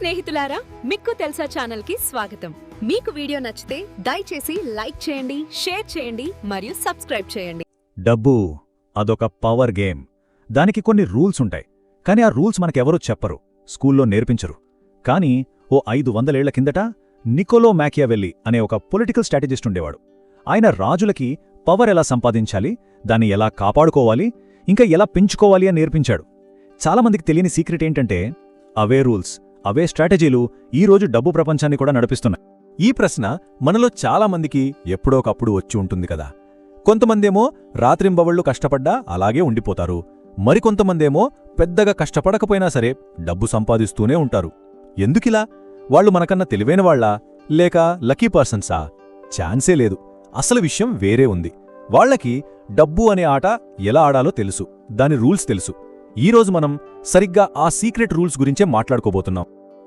స్నేహితులారా మిక్కు తెలుసా ఛానల్కి స్వాగతం. మీకు వీడియో నచ్చితే దయచేసి లైక్ చేయండి షేర్ చేయండి మరియు సబ్స్క్రైబ్ చేయండి. డబ్బు అదొక పవర్ గేమ్. దానికి కొన్ని రూల్స్ ఉంటాయి కానీ ఆ రూల్స్ మనకెవరూ చెప్పరు స్కూల్లో నేర్పించరు. కానీ ఓ ఐదు వందలేళ్ళ కిందట నికోలో మ్యాకియావెల్లి అనే ఒక పొలిటికల్ స్ట్రాటజిస్ట్ ఉండేవాడు. ఆయన రాజులకి పవర్ ఎలా సంపాదించాలి దాన్ని ఎలా కాపాడుకోవాలి ఇంకా ఎలా పెంచుకోవాలి అని నేర్పించాడు. చాలామందికి తెలియని సీక్రెట్ ఏంటంటే అవే రూల్స్. అవే స్ట్రాటజీలు ఈరోజు డబ్బు ప్రపంచాన్ని కూడా నడిపిస్తున్నాయి. ఈ ప్రశ్న మనలో చాలామందికి ఎప్పుడోకప్పుడు వచ్చి ఉంటుంది కదా. కొంతమందేమో రాత్రింబవళ్ళు కష్టపడ్డా అలాగే ఉండిపోతారు. మరికొంతమందేమో పెద్దగా కష్టపడకపోయినా సరే డబ్బు సంపాదిస్తూనే ఉంటారు. ఎందుకిలా? వాళ్ళు మనకన్నా తెలివైన వాళ్ళా? లేక లక్కీ పర్సన్సా? ఛాన్సే లేదు. అసలు విషయం వేరే ఉంది. వాళ్ళకి డబ్బు అనే ఆట ఎలా ఆడాలో తెలుసు. దాని రూల్స్ తెలుసు. ఈరోజు మనం సరిగ్గా ఆ సీక్రెట్ రూల్స్ గురించే మాట్లాడుకోబోతున్నాం.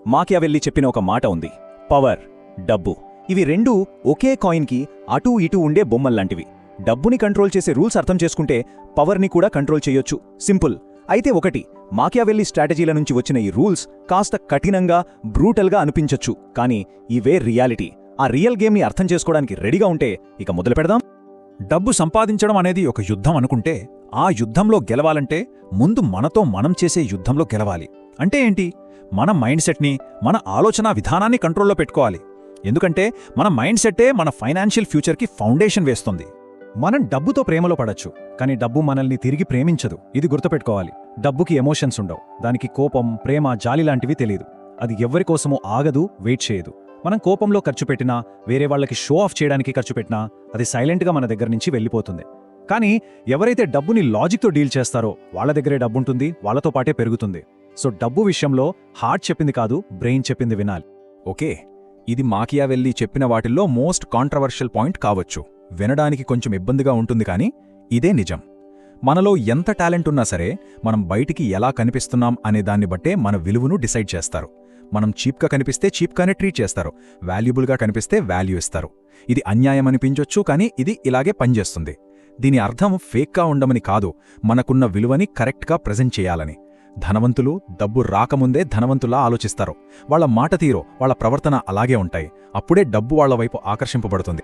మాకియావెల్లి చెప్పిన ఒక మాట ఉంది. పవర్ డబ్బు. ఇవి రెండూ ఒకే కాయిన్కి అటూ ఇటూ ఉండే బొమ్మల్లాంటివి. డబ్బుని కంట్రోల్ చేసే రూల్స్ అర్థం చేసుకుంటే పవర్ని కూడా కంట్రోల్ చేయొచ్చు. సింపుల్. అయితే ఒకటి మాకియావెల్లి స్ట్రాటజీల నుంచి వచ్చిన ఈ రూల్స్ కాస్త కఠినంగా బ్రూటల్గా అనిపించొచ్చు. కానీ ఇవే రియాలిటీ. ఆ రియల్ గేమ్ని అర్థం చేసుకోవడానికి రెడీగా ఉంటే ఇక మొదలు పెడదాం డబ్బు సంపాదించడం అనేది ఒక యుద్ధం అనుకుంటే ఆ యుద్ధంలో గెలవాలంటే ముందు మనతో మనం చేసే యుద్ధంలో గెలవాలి. అంటే ఏంటి? మన మైండ్ సెట్ని మన ఆలోచనా విధానాన్ని కంట్రోల్లో పెట్టుకోవాలి. ఎందుకంటే మన మైండ్ సెట్టే మన ఫైనాన్షియల్ ఫ్యూచర్కి ఫౌండేషన్ వేస్తుంది. మనం డబ్బుతో ప్రేమలో పడచ్చు కానీ డబ్బు మనల్ని తిరిగి ప్రేమించదు. ఇది గుర్తుపెట్టుకోవాలి. డబ్బుకి ఎమోషన్స్ ఉండవు. దానికి కోపం ప్రేమ జాలి లాంటివి తెలియదు. అది ఎవ్వరి కోసమో ఆగదు వెయిట్ చేయదు. మనం కోపంలో ఖర్చు పెట్టినా వేరే వాళ్ళకి షో ఆఫ్ చేయడానికి ఖర్చు పెట్టినా అది సైలెంట్గా మన దగ్గర నుంచి వెళ్ళిపోతుంది. కానీ ఎవరైతే డబ్బుని లాజిక్తో డీల్ చేస్తారో వాళ్ళ దగ్గరే డబ్బుంటుంది వాళ్ళతో పాటే పెరుగుతుంది. సో డబ్బు విషయంలో హార్ట్ చెప్పింది కాదు బ్రెయిన్ చెప్పింది వినాలి. ఓకే ఇది మాకియా వెళ్ళి చెప్పిన వాటిల్లో మోస్ట్ కాంట్రవర్షియల్ పాయింట్ కావచ్చు. వినడానికి కొంచెం ఇబ్బందిగా ఉంటుంది కానీ ఇదే నిజం. మనలో ఎంత టాలెంట్ ఉన్నా సరే మనం బయటికి ఎలా కనిపిస్తున్నాం అనే దాన్ని బట్టే మన విలువను డిసైడ్ చేస్తారు. మనం చీప్గా కనిపిస్తే చీప్గానే ట్రీట్ చేస్తారు. వాల్యుబుల్గా కనిపిస్తే వాల్యూ ఇస్తారు. ఇది అన్యాయం అనిపించొచ్చు కానీ ఇది ఇలాగే పనిచేస్తుంది. దీని అర్థం ఫేక్గా ఉండమని కాదు మనకున్న విలువని కరెక్ట్గా ప్రజెంట్ చేయాలని. ధనవంతులు డబ్బు రాకముందే ధనవంతులా ఆలోచిస్తారు. వాళ్ళ మాట తీరో వాళ్ళ ప్రవర్తన అలాగే ఉంటాయి. అప్పుడే డబ్బు వాళ్ళ వైపు ఆకర్షింపబడుతుంది.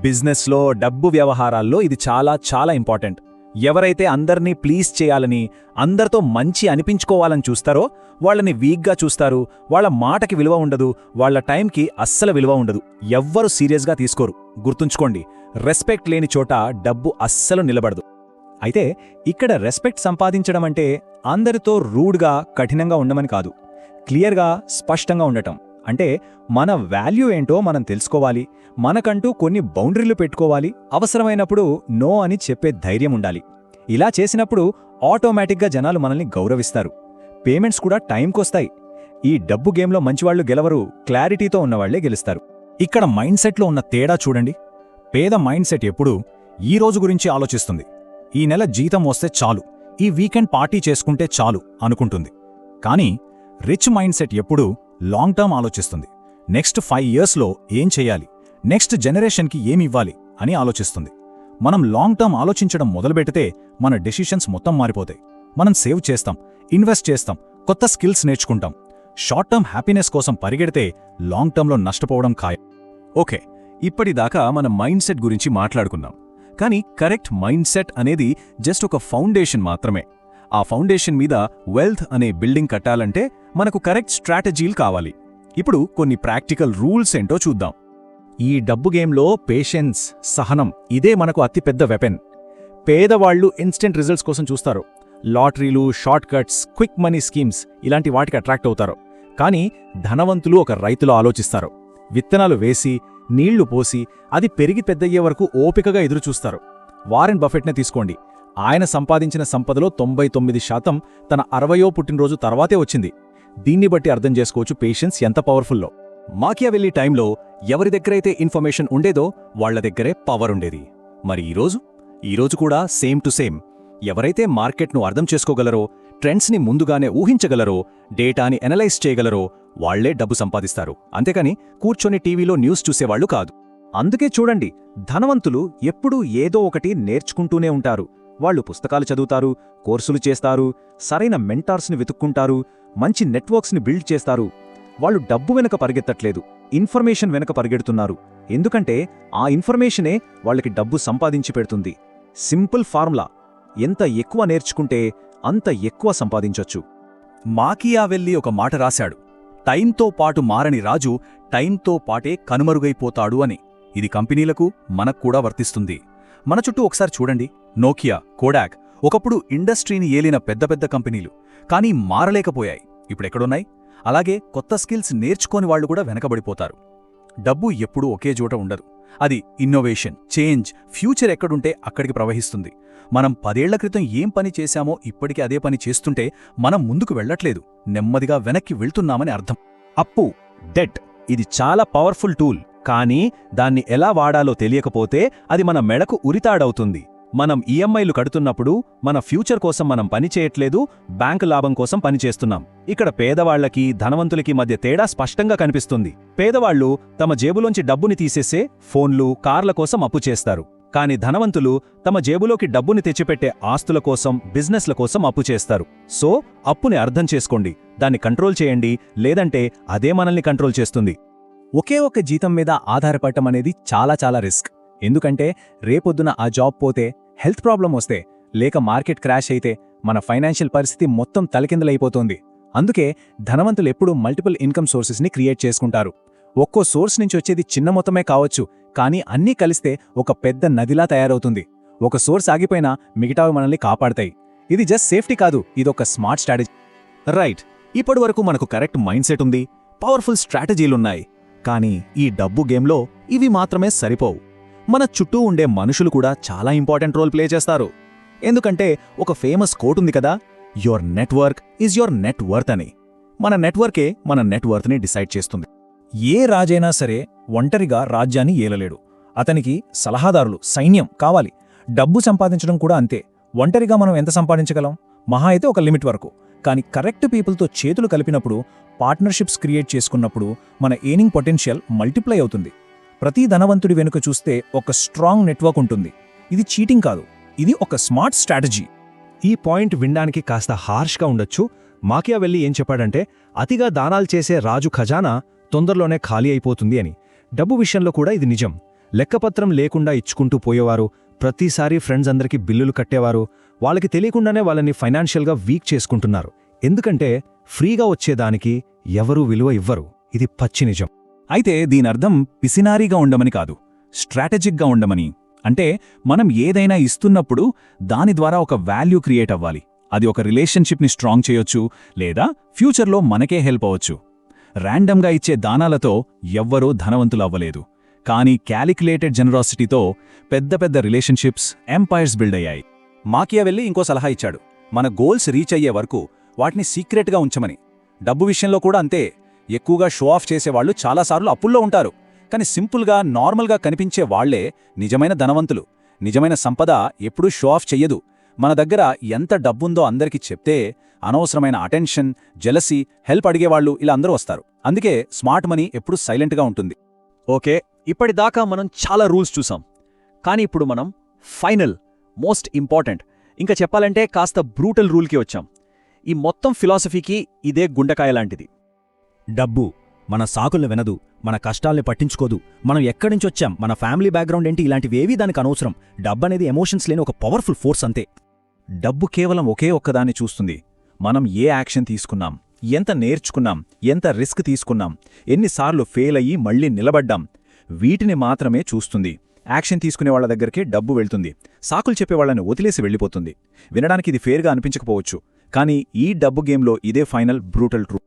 బిజినెస్లో డబ్బు వ్యవహారాల్లో ఇది చాలా చాలా ఇంపార్టెంట్. ఎవరైతే అందర్నీ ప్లీజ్ చేయాలని అందరితో మంచి అనిపించుకోవాలని చూస్తారో వాళ్ళని వీక్గా చూస్తారు. వాళ్ళ మాటకి విలువ ఉండదు. వాళ్ళ టైంకి అస్సలు విలువ ఉండదు. ఎవ్వరు సీరియస్గా తీసుకోరు. గుర్తుంచుకోండి రెస్పెక్ట్ లేని చోట డబ్బు అస్సలు నిలబడదు. అయితే ఇక్కడ రెస్పెక్ట్ సంపాదించడం అంటే అందరితో రూడ్గా కఠినంగా ఉండమని కాదు. క్లియర్గా స్పష్టంగా ఉండటం. అంటే మన వాల్యూ ఏంటో మనం తెలుసుకోవాలి. మనకంటూ కొన్ని బౌండరీలు పెట్టుకోవాలి. అవసరమైనప్పుడు నో అని చెప్పే ధైర్యం ఉండాలి. ఇలా చేసినప్పుడు ఆటోమేటిక్గా జనాలు మనల్ని గౌరవిస్తారు. పేమెంట్స్ కూడా టైంకొస్తాయి ఈ డబ్బు గేమ్లో మంచివాళ్ళు గెలవరు క్లారిటీతో ఉన్నవాళ్ళే గెలుస్తారు. ఇక్కడ మైండ్ సెట్లో ఉన్న తేడా చూడండి. పేద మైండ్ సెట్ ఎప్పుడూ ఈ రోజు గురించి ఆలోచిస్తుంది. ఈ నెల జీతం వస్తే చాలు ఈ వీకెండ్ పార్టీ చేసుకుంటే చాలు అనుకుంటుంది. కానీ రిచ్ మైండ్ సెట్ ఎప్పుడూ లాంగ్ టర్మ్ ఆలోచిస్తుంది. నెక్స్ట్ ఫైవ్ ఇయర్స్లో ఏం చెయ్యాలి నెక్స్ట్ జనరేషన్కి ఏమివ్వాలి అని ఆలోచిస్తుంది. మనం లాంగ్ టర్మ్ ఆలోచించడం మొదలుపెడితే మన డెసిషన్స్ మొత్తం మారిపోతాయి. మనం సేవ్ చేస్తాం ఇన్వెస్ట్ చేస్తాం కొత్త స్కిల్స్ నేర్చుకుంటాం. షార్ట్ టర్మ్ హ్యాపీనెస్ కోసం పరిగెడితే లాంగ్ టర్మ్లో నష్టపోవడం ఖాయం. ఓకే ఇప్పటిదాకా మన మైండ్ సెట్ గురించి మాట్లాడుకున్నాం. కానీ కరెక్ట్ మైండ్ సెట్ అనేది జస్ట్ ఒక ఫౌండేషన్ మాత్రమే. ఆ ఫౌండేషన్ మీద వెల్త్ అనే బిల్డింగ్ కట్టాలంటే మనకు కరెక్ట్ స్ట్రాటజీలు కావాలి. ఇప్పుడు కొన్ని ప్రాక్టికల్ రూల్స్ ఏంటో చూద్దాం. ఈ డబ్బు గేమ్లో పేషెన్స్ సహనం ఇదే మనకు అతిపెద్ద వెపెన్. పేదవాళ్ళు ఇన్స్టెంట్ రిజల్ట్స్ కోసం చూస్తారు. లాటరీలు short cuts quick money schemes ఇలాంటి వాటికి అట్రాక్ట్ అవుతారు. కానీ ధనవంతులు ఒక రైతులో ఆలోచిస్తారు. విత్తనాలు వేసి నీళ్ళు పోసి అది పెరిగి పెద్దయ్యే వరకు ఓపికగా ఎదురుచూస్తారు. వారెన్ బఫెట్నే తీసుకోండి. ఆయన సంపాదించిన సంపదలో తొంభై తొమ్మిది శాతం తన అరవయో పుట్టినరోజు తర్వాతే వచ్చింది. దీన్ని బట్టి అర్థం చేసుకోవచ్చు పేషెన్స్ ఎంత పవర్ఫుల్లో. మాకియా వెళ్ళి టైంలో ఎవరి దగ్గరైతే ఇన్ఫర్మేషన్ ఉండేదో వాళ్ళ దగ్గరే పవర్ ఉండేది. మరి ఈరోజు? ఈరోజు కూడా సేమ్ టు సేమ్. ఎవరైతే మార్కెట్ను అర్థం చేసుకోగలరో ట్రెండ్స్ని ముందుగానే ఊహించగలరో డేటాని ఎనలైజ్ చేయగలరో వాళ్ళే డబ్బు సంపాదిస్తారు. అంతేకాని కూర్చొని టీవీలో న్యూస్ చూసేవాళ్ళు కాదు. అందుకే చూడండి ధనవంతులు ఎప్పుడూ ఏదో ఒకటి నేర్చుకుంటూనే ఉంటారు. వాళ్ళు పుస్తకాలు చదువుతారు కోర్సులు చేస్తారు సరైన మెంటార్స్ని వెతుక్కుంటారు మంచి నెట్వర్క్స్ని బిల్డ్ చేస్తారు. వాళ్ళు డబ్బు వెనక పరిగెత్తట్లేదు ఇన్ఫర్మేషన్ వెనక పరిగెడుతున్నారు. ఎందుకంటే ఆ ఇన్ఫర్మేషనే వాళ్ళకి డబ్బు సంపాదించి పెడుతుంది. Simple formula. ఎంత ఎక్కువ నేర్చుకుంటే అంత ఎక్కువ సంపాదించొచ్చు. మాకియావెల్లి ఒక మాట రాశాడు. టైంతో పాటు మారని రాజు టైంతో పాటే కనుమరుగైపోతాడు అని. ఇది కంపెనీలకు మనక్కూడా వర్తిస్తుంది. మన చుట్టూ ఒకసారి చూడండి. నోకియా కోడాక్ ఒకప్పుడు ఇండస్ట్రీని ఏలిన పెద్ద పెద్ద కంపెనీలు. కానీ మారలేకపోయాయి. ఇప్పుడెక్కడున్నాయి అలాగే కొత్త స్కిల్స్ నేర్చుకోని వాళ్ళు కూడా వెనకబడిపోతారు. డబ్బు ఎప్పుడూ ఒకే చోట ఉండదు. అది ఇన్నోవేషన్ చేంజ్ ఫ్యూచర్ ఎక్కడుంటే అక్కడికి ప్రవహిస్తుంది. మనం పదేళ్ళ క్రితం ఏం పని చేశామో ఇప్పటికీ అదే పని చేస్తుంటే మనం ముందుకు వెళ్ళట్లేదు. నెమ్మదిగా వెనక్కి వెళ్తున్నామని అర్థం. అప్పు డెట్ ఇది చాలా పవర్ఫుల్ టూల్ కానీ దాన్ని ఎలా వాడాలో తెలియకపోతే అది మన మెడకు ఉరితాడవుతుంది. మనం ఈఎంఐలు కడుతున్నప్పుడు మన ఫ్యూచర్ కోసం మనం పనిచేయట్లేదు బ్యాంకు లాభం కోసం పనిచేస్తున్నాం ఇక్కడ పేదవాళ్ళకి ధనవంతులకి మధ్య తేడా స్పష్టంగా కనిపిస్తుంది. పేదవాళ్ళు తమ జేబులోంచి డబ్బుని తీసేసే ఫోన్లు కార్ల కోసం అప్పు చేస్తారు. కాని ధనవంతులు తమ జేబులోకి డబ్బుని తెచ్చిపెట్టే ఆస్తుల కోసం బిజినెస్ల కోసం అప్పు చేస్తారు. సో అప్పుని అర్థం చేసుకోండి. దాన్ని కంట్రోల్ చేయండి. లేదంటే అదే మనల్ని కంట్రోల్ చేస్తుంది. ఒకే ఒక జీతం మీద ఆధారపడటం అనేది చాలా చాలా రిస్క్. ఎందుకంటే రేపొద్దున ఆ జాబ్ పోతే హెల్త్ ప్రాబ్లం వస్తే లేక మార్కెట్ క్రాష్ అయితే మన ఫైనాన్షియల్ పరిస్థితి మొత్తం తలకిందలైపోతుంది. అందుకే ధనవంతులు ఎప్పుడూ మల్టిపుల్ ఇన్కమ్ సోర్సెస్ని క్రియేట్ చేసుకుంటారు. ఒక్కో సోర్స్ నుంచి వచ్చేది చిన్న మొత్తమే కావచ్చు కానీ అన్నీ కలిస్తే ఒక పెద్ద నదిలా తయారవుతుంది. ఒక సోర్స్ ఆగిపోయినా మిగతావి మనల్ని కాపాడతాయి. ఇది జస్ట్ సేఫ్టీ కాదు ఇదొక స్మార్ట్ స్ట్రాటజీ. రైట్. ఇప్పటి వరకు మనకు కరెక్ట్ మైండ్ సెట్ ఉంది పవర్ఫుల్ స్ట్రాటజీలున్నాయి. కానీ ఈ డబ్బు గేమ్లో ఇవి మాత్రమే సరిపోవు. మన చుట్టూ ఉండే మనుషులు కూడా చాలా ఇంపార్టెంట్ రోల్ ప్లే చేస్తారు. ఎందుకంటే ఒక ఫేమస్ కోట్ ఉంది కదా your network is your net worth అని. మన నెట్వర్కే మన నెట్వర్త్ని డిసైడ్ చేస్తుంది. ఏ రాజైనా సరే ఒంటరిగా రాజ్యాన్ని ఏలలేడు. అతనికి సలహాదారులు సైన్యం కావాలి. డబ్బు సంపాదించడం కూడా అంతే. ఒంటరిగా మనం ఎంత సంపాదించగలం? మహా అయితే ఒక లిమిట్ వరకు. కానీ కరెక్ట్ పీపుల్తో చేతులు కలిపినప్పుడు పార్ట్నర్షిప్స్ క్రియేట్ చేసుకున్నప్పుడు మన ఎర్నింగ్ పొటెన్షియల్ మల్టిప్లై అవుతుంది. ప్రతి ధనవంతుడి వెనుక చూస్తే ఒక స్ట్రాంగ్ నెట్వర్క్ ఉంటుంది. ఇది చీటింగ్ కాదు. ఇది ఒక స్మార్ట్ స్ట్రాటజీ. ఈ పాయింట్ వినడానికి కాస్త హార్ష్గా ఉండొచ్చు. మాకియా వెళ్ళి ఏం చెప్పాడంటే అతిగా దానాలు చేసే రాజు ఖజానా తొందరలోనే ఖాళీ అయిపోతుంది అని. డబ్బు విషయంలో కూడా ఇది నిజం. లెక్కపత్రం లేకుండా ఇచ్చుకుంటూ పోయేవారు ప్రతిసారి ఫ్రెండ్స్ అందరికీ బిల్లులు కట్టేవారు వాళ్ళకి తెలియకుండానే వాళ్ళని ఫైనాన్షియల్గా వీక్ చేసుకుంటున్నారు. ఎందుకంటే ఫ్రీగా వచ్చేదానికి ఎవరూ విలువ ఇవ్వరు. ఇది పచ్చి నిజం. అయితే దీనర్థం పిసినారీగా ఉండమని కాదు స్ట్రాటజిక్గా ఉండమని. అంటే మనం ఏదైనా ఇస్తున్నప్పుడు దాని ద్వారా ఒక వాల్యూ క్రియేట్ అవ్వాలి. అది ఒక రిలేషన్షిప్ని స్ట్రాంగ్ చేయొచ్చు లేదా ఫ్యూచర్లో మనకే హెల్ప్ అవ్వచ్చు. ర్యాండమ్గా ఇచ్చే దానాలతో ఎవ్వరూ ధనవంతులు అవ్వలేదు కానీ క్యాలిక్యులేటెడ్ జనరాసిటీతో పెద్ద పెద్ద రిలేషన్షిప్స్ ఎంపైర్స్ బిల్డ్ అయ్యాయి. మాకియా వెళ్ళి ఇంకో సలహా ఇచ్చాడు. మన గోల్స్ రీచ్ అయ్యే వరకు వాటిని సీక్రెట్గా ఉంచమని. డబ్బు విషయంలో కూడా అంతే. ఎక్కువగా షో ఆఫ్ చేసేవాళ్ళు చాలాసార్లు అప్పుల్లో ఉంటారు. కానీ సింపుల్గా నార్మల్గా కనిపించే వాళ్ళే నిజమైన ధనవంతులు. నిజమైన సంపద ఎప్పుడూ షో ఆఫ్ చెయ్యదు. మన దగ్గర ఎంత డబ్బుందో అందరికీ చెప్తే అనవసరమైన అటెన్షన్ జెలసీ హెల్ప్ అడిగేవాళ్ళు ఇలా అందరూ వస్తారు. అందుకే స్మార్ట్ మనీ ఎప్పుడూ సైలెంట్గా ఉంటుంది. ఓకే ఇప్పటిదాకా మనం చాలా రూల్స్ చూసాం. కానీ ఇప్పుడు మనం ఫైనల్ మోస్ట్ ఇంపార్టెంట్ ఇంకా చెప్పాలంటే కాస్త బ్రూటల్ రూల్కి వచ్చాం. ఈ మొత్తం ఫిలాసఫీకి ఇదే గుండకాయ లాంటిది. డబ్బు. మన సాకుల్ని వినదు మన కష్టాల్ని పట్టించుకోదు. మనం ఎక్కడి నుంచి వచ్చాం మన ఫ్యామిలీ బ్యాక్గ్రౌండ్ ఏంటి? ఇలాంటివేవీ దానికి అనవసరం. డబ్బు అనేది ఎమోషన్స్ లేని ఒక పవర్ఫుల్ ఫోర్స్ అంతే. డబ్బు కేవలం ఒకే ఒక్కదాన్ని చూస్తుంది. మనం ఏ యాక్షన్ తీసుకున్నాం? ఎంత నేర్చుకున్నాం? ఎంత రిస్క్ తీసుకున్నాం? ఎన్నిసార్లు ఫెయిల్ అయ్యి మళ్ళీ నిలబడ్డాం? వీటిని మాత్రమే చూస్తుంది. యాక్షన్ తీసుకునే వాళ్ళ దగ్గరికే డబ్బు వెళ్తుంది. సాకులు చెప్పేవాళ్ళని వదిలేసి వెళ్ళిపోతుంది. వినడానికి ఇది ఫేర్గా అనిపించకపోవచ్చు. కానీ ఈ డబ్బు గేమ్లో ఇదే ఫైనల్ బ్రూటల్ ట్రూ.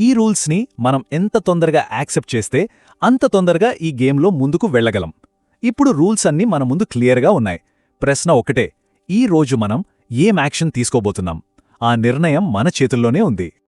ఈ రూల్స్ని మనం ఎంత తొందరగా యాక్సెప్ట్ చేస్తే అంత తొందరగా ఈ గేమ్లో ముందుకు వెళ్ళగలం. ఇప్పుడు రూల్స్ అన్నీ మన ముందు క్లియర్గా ఉన్నాయి. ప్రశ్న ఒకటే ఈ రోజు మనం ఏం యాక్షన్ తీసుకోబోతున్నాం? ఆ నిర్ణయం మన చేతుల్లోనే ఉంది.